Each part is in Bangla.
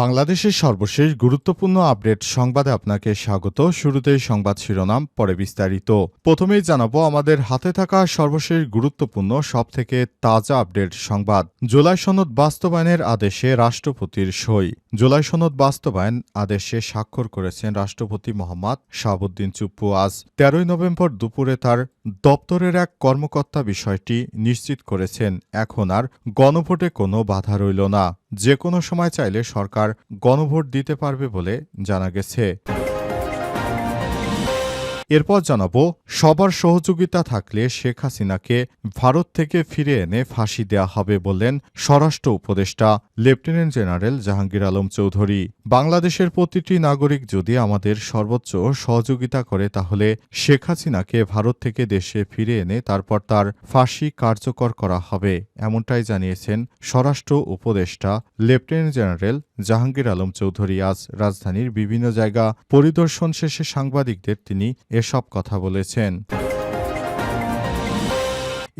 বাংলাদেশের সর্বশেষ গুরুত্বপূর্ণ আপডেট সংবাদে আপনাকে স্বাগত। শুরুতেই সংবাদ শিরোনাম, পরে বিস্তারিত। প্রথমেই জানাব, আমাদের হাতে থাকা সর্বশেষ গুরুত্বপূর্ণ, সবথেকে তাজা আপডেট সংবাদ। জুলাই সনদ বাস্তবায়নের আদেশে রাষ্ট্রপতির সই। জুলাই সনদ বাস্তবায়ন আদেশে স্বাক্ষর করেছেন রাষ্ট্রপতি মোহাম্মদ শাহাবুদ্দিন চুপ্পু। আজ তেরোই নভেম্বর দুপুরে তার দপ্তরের এক কর্মকর্তা বিষয়টি নিশ্চিত করেছেন, এখন আর গণভোটে কোনো বাধা রইল না। যে কোনো সময় চাইলে সরকার গণভোট দিতে পারবে বলে জানা গেছে। এরপর জানাব, সবার সহযোগিতা থাকলে শেখ হাসিনাকে ভারত থেকে ফিরে এনে ফাঁসি দেয়া হবে বললেন স্বরাষ্ট্র উপদেষ্টা, লেফটেন্যান্ট জেনারেল জাহাঙ্গীর আলম চৌধুরী। বাংলাদেশের প্রতিটি নাগরিক যদি আমাদের সর্বোচ্চ সহযোগিতা করে, তাহলে শেখ হাসিনাকে ভারত থেকে দেশে ফিরে এনে তারপর তার ফাঁসি কার্যকর করা হবে, এমনটাই জানিয়েছেন স্বরাষ্ট্র উপদেষ্টা, লেফটেন্যান্ট জেনারেল জাহাঙ্গীর আলম চৌধুরী। আজ রাজধানীর বিভিন্ন জায়গা পরিদর্শন শেষে সাংবাদিকদের তিনি এসব কথা বলেছেন।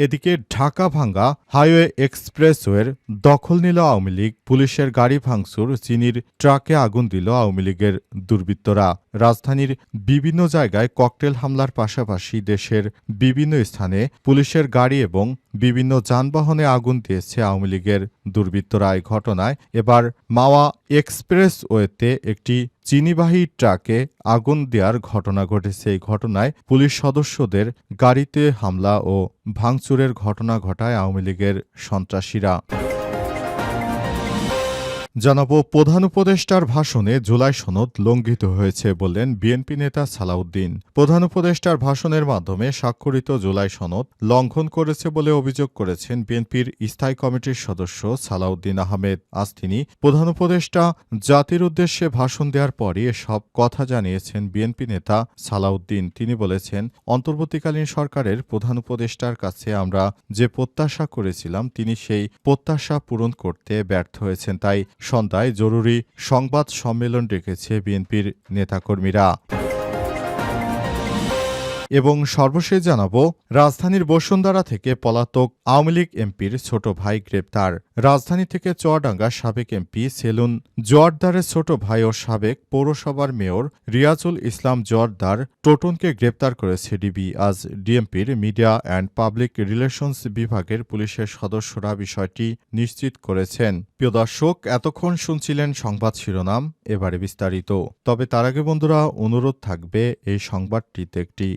এদিকে ঢাকা ভাঙ্গা হাইওয়ে এক্সপ্রেসওয়ের দখল নিল আওয়ামী লীগ। পুলিশের গাড়ি ভাঙচুর, চিনির ট্রাকে আগুন দিল আওয়ামী লীগের দুর্বৃত্তরা। রাজধানীর বিভিন্ন জায়গায় ককটেল হামলার পাশাপাশি দেশের বিভিন্ন স্থানে পুলিশের গাড়ি এবং বিভিন্ন যানবাহনে আগুন দিয়েছে আওয়ামী লীগের দুর্বৃত্তরা এই ঘটনায়। এবার মাওয়া এক্সপ্রেসওয়েতে একটি চিনিবাহী ট্রাকে আগুন দেওয়ার ঘটনা ঘটেছে। এই ঘটনায় পুলিশ সদস্যদের গাড়িতে হামলা ও ভাঙচুরের ঘটনা ঘটায় আওয়ামী লীগের সন্ত্রাসীরা। জানাব প্রধান উপদেষ্টার ভাষণে জুলাই সনদ লঙ্ঘিত হয়েছে বললেন বিএনপি নেতা সালাউদ্দিন। প্রধান উপদেষ্টার ভাষণের মাধ্যমে স্বাক্ষরিত জুলাই সনদ লঙ্ঘন করেছে বলে অভিযোগ করেছেন বিএনপির স্থায়ী কমিটির সদস্য সালাউদ্দিন আহমেদ। আজ তিনি প্রধান উপদেষ্টা জাতির উদ্দেশ্যে ভাষণ দেওয়ার পরই সব কথা জানিয়েছেন বিএনপি নেতা সালাউদ্দিন। তিনি বলেছেন, অন্তর্বর্তীকালীন সরকারের প্রধান উপদেষ্টার কাছে আমরা যে প্রত্যাশা করেছিলাম, তিনি সেই প্রত্যাশা পূরণ করতে ব্যর্থ হয়েছেন। তাই সন্ধ্যায় জরুরি সংবাদ সম্মেলন ডেকেছে বিএনপির নেতাকর্মীরা। এবং সর্বশেষ জানাব, রাজধানীর বসুন্ধরা থেকে পলাতক আওয়ামী লীগ এমপির ছোট ভাই গ্রেপ্তার। রাজধানী থেকে চুয়াডাঙ্গা সাবেক এমপি সেলুন জোয়ারদারের ছোট ভাই ও সাবেক পৌরসভার মেয়র রিয়াজুল ইসলাম জোয়ারদার টোটনকে গ্রেপ্তার করেছে ডিবি। আজ ডিএমপির মিডিয়া অ্যান্ড পাবলিক রিলেশনস বিভাগের পুলিশের সদস্যরা বিষয়টি নিশ্চিত করেছেন। প্রিয় দর্শক, এতক্ষণ শুনছিলেন সংবাদ শিরোনাম, এবারে বিস্তারিত। তবে তার আগে বন্ধুরা, অনুরোধ থাকবে এই সংবাদটিতে একটি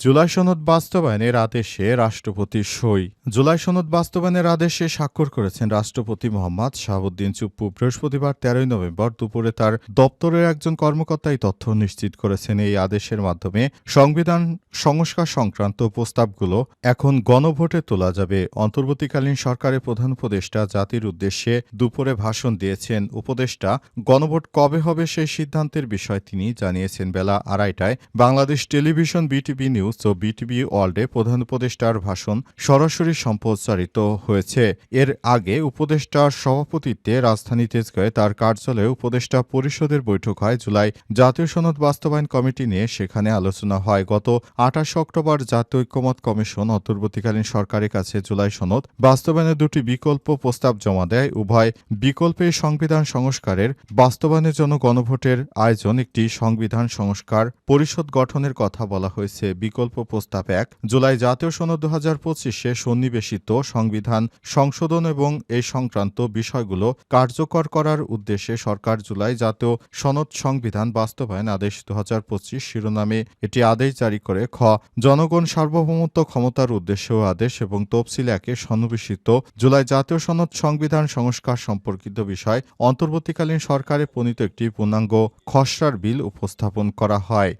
জুলাই সনদ বাস্তবায়নের আদেশে রাষ্ট্রপতির সই। জুলাই সনদ বাস্তবায়নের আদেশে স্বাক্ষর করেছেন রাষ্ট্রপতি মোহাম্মদ শাহাবুদ্দিন চুপ্পু। বৃহস্পতিবার তেরোই নভেম্বর দুপুরে তার দপ্তরের একজন কর্মকর্তাই তথ্য নিশ্চিত করেছেন। এই আদেশের মাধ্যমে সংবিধান সংস্কার সংক্রান্ত প্রস্তাবগুলো এখন গণভোটে তোলা যাবে। অন্তর্বর্তীকালীন সরকারের প্রধান উপদেষ্টা জাতির উদ্দেশ্যে দুপুরে ভাষণ দিয়েছেন উপদেষ্টা। গণভোট কবে হবে সেই সিদ্ধান্তের বিষয় তিনি জানিয়েছেন বেলা আড়াইটায়। বাংলাদেশ টেলিভিশন বিটিভি নিউজ ও বিটিভি ওয়ার্ল্ডে প্রধান উপদেষ্টার ভাষণ সরাসরি সম্প্রচারিত হয়েছে। এর আগে উপদেষ্টার সভাপতিত্বে রাজধানী তেজগাঁয়ে তার কার্যালয়ে উপদেষ্টা পরিষদের বৈঠক হয় জুলাই। জাতীয় সনদ বাস্তবায়ন কমিটি নিয়ে সেখানে আলোচনা হয়। গত আঠাশ অক্টোবর জাতীয় ঐক্যমত কমিশন অন্তর্বর্তীকালীন সরকারের কাছে জুলাই সনদ বাস্তবায়নের দুটি বিকল্প প্রস্তাব জমা দেয়। উভয় বিকল্পে সংবিধান সংস্কারের, বাস্তবায়নের জন্য গণভোটের আয়োজন একটি সংবিধান সংস্কার পরিষদ গঠনের কথা বলা হয়েছে। বিকল্প প্রস্তাব এক জুলাই জাতীয় সনদ দু হাজার পঁচিশে সন্নিবেশিত সংবিধান সংশোধন এবং এই সংক্রান্ত বিষয়গুলো কার্যকর করার উদ্দেশ্যে সরকার জুলাই জাতীয় সনদ সংবিধান বাস্তবায়ন আদেশ দু হাজার পঁচিশ শিরোনামে এটি আদেশ জারি করে। খ, জনগণ সার্বভৌমত্ব ক্ষমতার উদ্দেশ্যে আদেশ এবং তফসিল একে সন্নিবেশিত জুলাই জাতীয় সনদ সংবিধান সংস্কার সম্পর্কিত বিষয় অন্তর্বর্তীকালীন সরকারে প্রণীত একটি পূর্ণাঙ্গ খসড়ার বিল উপস্থাপন করা হয়।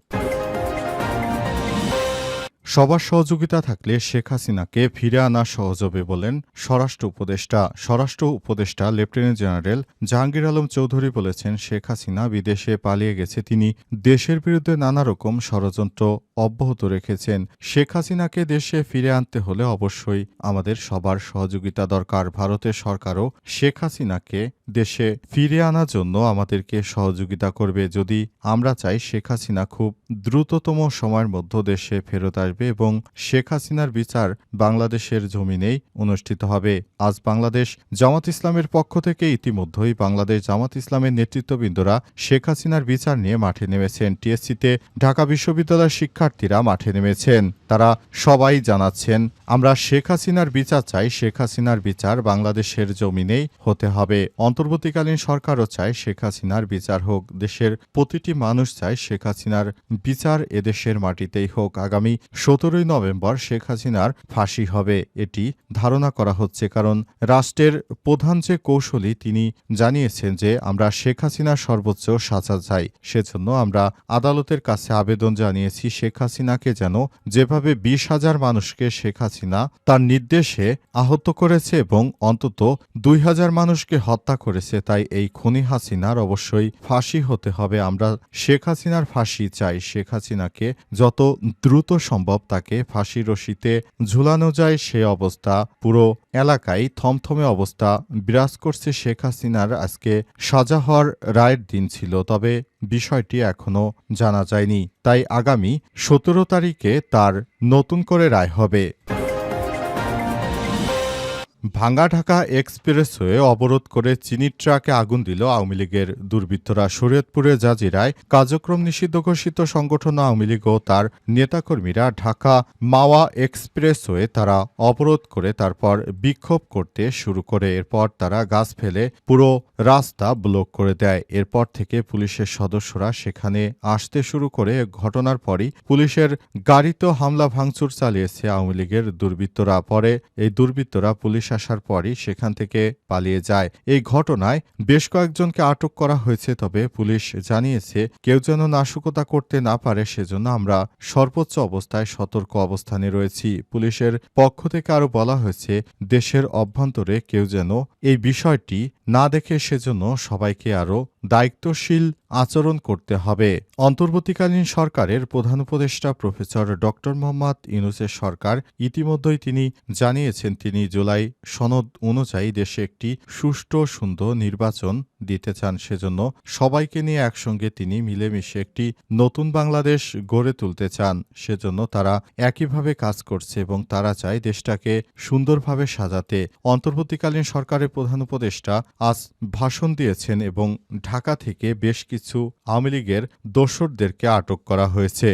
সবার সহযোগিতা থাকলে শেখ হাসিনাকে ফিরে আনা সহজ হবে বলেন স্বরাষ্ট্র উপদেষ্টা। স্বরাষ্ট্র উপদেষ্টা, লেফটেন্যান্ট জেনারেল জাহাঙ্গীর আলম চৌধুরী বলেছেন, শেখ হাসিনা বিদেশে পালিয়ে গেছে। তিনি দেশের বিরুদ্ধে নানা রকম ষড়যন্ত্র অব্যাহত রেখেছেন। শেখ হাসিনাকে দেশে ফিরে আনতে হলে অবশ্যই আমাদের সবার সহযোগিতা দরকার। ভারতের সরকারও শেখ হাসিনাকে দেশে ফিরে আনার জন্য আমাদেরকে সহযোগিতা করবে। যদি আমরা চাই শেখ হাসিনা খুব দ্রুততম সময়ের মধ্যে দেশে ফেরত আসবে এবং শেখ হাসিনার বিচার বাংলাদেশের জমিনেই অনুষ্ঠিত হবে। আজ বাংলাদেশ জামাত ইসলামের পক্ষ থেকে ইতিমধ্যেই বাংলাদেশ জামাত ইসলামের নেতৃত্ববৃন্দরা শেখ হাসিনার বিচার নিয়ে মাঠে নেমেছেন। টিএসসিতে ঢাকা বিশ্ববিদ্যালয়ের শিক্ষার্থীরা মাঠে নেমেছেন। তারা সবাই জানাচ্ছেন, আমরা শেখ হাসিনার বিচার চাই, শেখ হাসিনার বিচার বাংলাদেশের জমিনেই হতে হবে। অন্তর্বর্তীকালীন সরকারও চায় শেখ হাসিনার বিচার হোক, দেশের প্রতিটি মানুষ চায় শেখ হাসিনার বিচার এদেশের মাটিতেই হোক। আগামী সতেরোই নভেম্বর শেখ হাসিনার ফাঁসি হবে, এটি ধারণা করা হচ্ছে, কারণ রাষ্ট্রের প্রধান যে কৌশলী তিনি জানিয়েছেন যে, আমরা শেখ হাসিনার সর্বোচ্চ সাজা চাই। সেজন্য আমরা আদালতের কাছে আবেদন জানিয়েছি, শেখ হাসিনাকে যেন যেভাবে বিশ হাজার মানুষকে শেখ হাসিনা তার নির্দেশে আহত করেছে এবং অন্তত দুই হাজার মানুষকে হত্যা করেছে, তাই এই খুনি হাসিনার অবশ্যই ফাঁসি হতে হবে। আমরা শেখ হাসিনার ফাঁসি চাই। শেখ হাসিনাকে যত দ্রুত সম্ভব তাকে ফাঁসি রশিতে ঝুলানো যায়। সে অবস্থা পুরো এলাকায় থমথমে অবস্থা বিরাজ করছে শেখ হাসিনার। আজকে সাজা হওয়ার রায়ের দিন ছিল। তবে বিষয়টি এখনও জানা যায়নি। তাই আগামী সতেরো তারিখে তার নতুন করে রায় হবে। ভাঙ্গা ঢাকা এক্সপ্রেসওয়ে অবরোধ করে চিনি ট্রাকে আগুন দিল আওয়ামী লীগের দুর্বৃত্তরা। শরীয়তপুরে জাজিরায় কার্যক্রম নিষিদ্ধ ঘোষিত সংগঠন আওয়ামী লীগ ও তার নেতাকর্মীরা ঢাকা মাওয়া এক্সপ্রেসওয়ে তারা অবরোধ করে তারপর বিক্ষোভ করতে শুরু করে। এরপর তারা গাছ ফেলে পুরো রাস্তা ব্লক করে দেয়। এরপর থেকে পুলিশের সদস্যরা সেখানে আসতে শুরু করে। ঘটনার পরই পুলিশের গাড়িতে হামলা ভাঙচুর চালিয়েছে আওয়ামী লীগের দুর্বৃত্তরা। পরে এই দুর্বৃত্তরা পুলিশ আসার পরই সেখান থেকে পালিয়ে যায়। এই ঘটনায় বেশ কয়েকজনকে আটক করা হয়েছে, তবে পুলিশ জানিয়েছে, কেউ যেন নাশকতা করতে না পারে, সেজন্য আমরা সর্বোচ্চ অবস্থায় সতর্ক অবস্থানে রয়েছি। পুলিশের পক্ষ থেকে আরও বলা হয়েছে, দেশের অভ্যন্তরে কেউ যেন এই বিষয়টি না দেখে, সেজন্য সবাইকে আরও দায়িত্বশীল আচরণ করতে হবে। অন্তর্বর্তীকালীন সরকারের প্রধান উপদেষ্টা প্রফেসর ড মোহাম্মদ ইউনুসের সরকার ইতিমধ্যেই তিনি জানিয়েছেন, তিনি জুলাই সনদ অনুযায়ী দেশে একটি সুষ্ঠু সুন্দর নির্বাচন দিতে চান। সেজন্য সবাইকে নিয়ে একসঙ্গে তিনি মিলেমিশে একটি নতুন বাংলাদেশ গড়ে তুলতে চান। সেজন্য তারা একইভাবে কাজ করছে এবং তারা চায় দেশটাকে সুন্দরভাবে সাজাতে। অন্তর্বর্তীকালীন সরকারের প্রধান উপদেষ্টা আজ ভাষণ দিয়েছেন এবং ঢাকা থেকে বেশ কিছু আওয়ামী লীগের দোসরদেরকে আটক করা হয়েছে।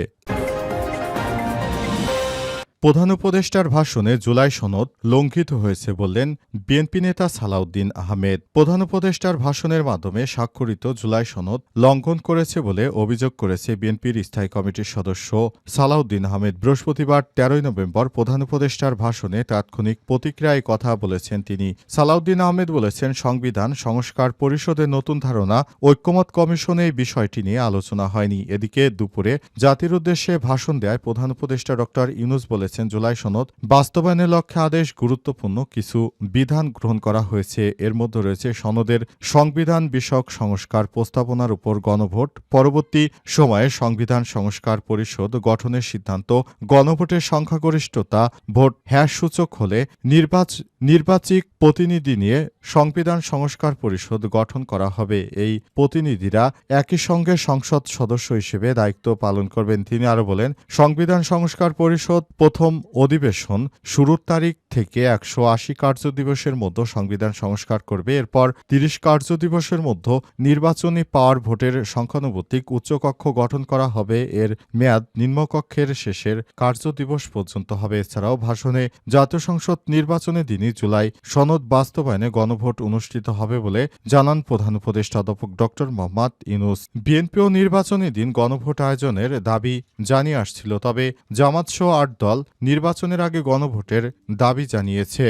প্রধান উপদেষ্টার ভাষণে জুলাই সনদ লঙ্ঘিত হয়েছে বললেন বিএনপি নেতা সালাউদ্দিন আহমেদ। প্রধান উপদেষ্টার ভাষণের মাধ্যমে স্বাক্ষরিত জুলাই সনদ লঙ্ঘন করেছে বলে অভিযোগ করেছে বিএনপির স্থায়ী কমিটির সদস্য সালাউদ্দিন আহমেদ। বৃহস্পতিবার তেরোই নভেম্বর প্রধান উপদেষ্টার ভাষণে তাৎক্ষণিক প্রতিক্রিয়ায় কথা বলেছেন তিনি। সালাউদ্দিন আহমেদ বলেছেন, সংবিধান, সংস্কার পরিষদের নতুন ধারণা, ঐক্যমত কমিশনে এই বিষয়টি নিয়ে আলোচনা হয়নি। এদিকে দুপুরে জাতির উদ্দেশ্যে ভাষণ দেয় প্রধান উপদেষ্টা ড ইউনুস বলেছেন জুলাই সনদ। বাস্তবায়নের লক্ষ্যে আদেশ গুরুত্বপূর্ণ। কিছু বিধান গ্রহণ করা হয়েছে। এর মধ্যে রয়েছে সনদের সংবিধান বিষয়ক সংস্কার প্রস্তাবনার উপর গণভোট। পরবর্তী সময়ে সংবিধান সংস্কার পরিষদ গঠনের সিদ্ধান্ত। গণভোটের সংখ্যাগরিষ্ঠতা, ভোট হ্যাশ সূচক হলে নির্বাচ নির্বাচিক প্রতিনিধি নিয়ে সংবিধান সংস্কার পরিষদ গঠন করা হবে। এই প্রতিনিধিরা একই সঙ্গে সংসদ সদস্য হিসেবে দায়িত্ব পালন করবেন। তিনি আরও বলেন, সংবিধান সংস্কার পরিষদ প্রথম প্রথম অধিবেশন শুরুর তারিখ থেকে একশো আশি কার্যদিবসের মধ্যে সংবিধান সংস্কার করবে। এরপর তিরিশ কার্যদিবসের মধ্যে নির্বাচনী পাওয়ার ভোটের সংখ্যানুভূতিক উচ্চকক্ষ গঠন করা হবে। এর মেয়াদ নিম্নকক্ষের শেষের কার্যদিবস পর্যন্ত হবে। এছাড়াও ভাষণে জাতীয় সংসদ নির্বাচনের দিনই জুলাই সনদ বাস্তবায়নে গণভোট অনুষ্ঠিত হবে বলে জানান প্রধান উপদেষ্টা অধ্যাপক ড মোহাম্মদ ইনুস বিএনপিও নির্বাচনী দিন গণভোট আয়োজনের দাবি জানিয়ে আসছিল, তবে জামাত সহ আট দল নির্বাচনের আগে গণভোটের দাবি জানিয়েছে।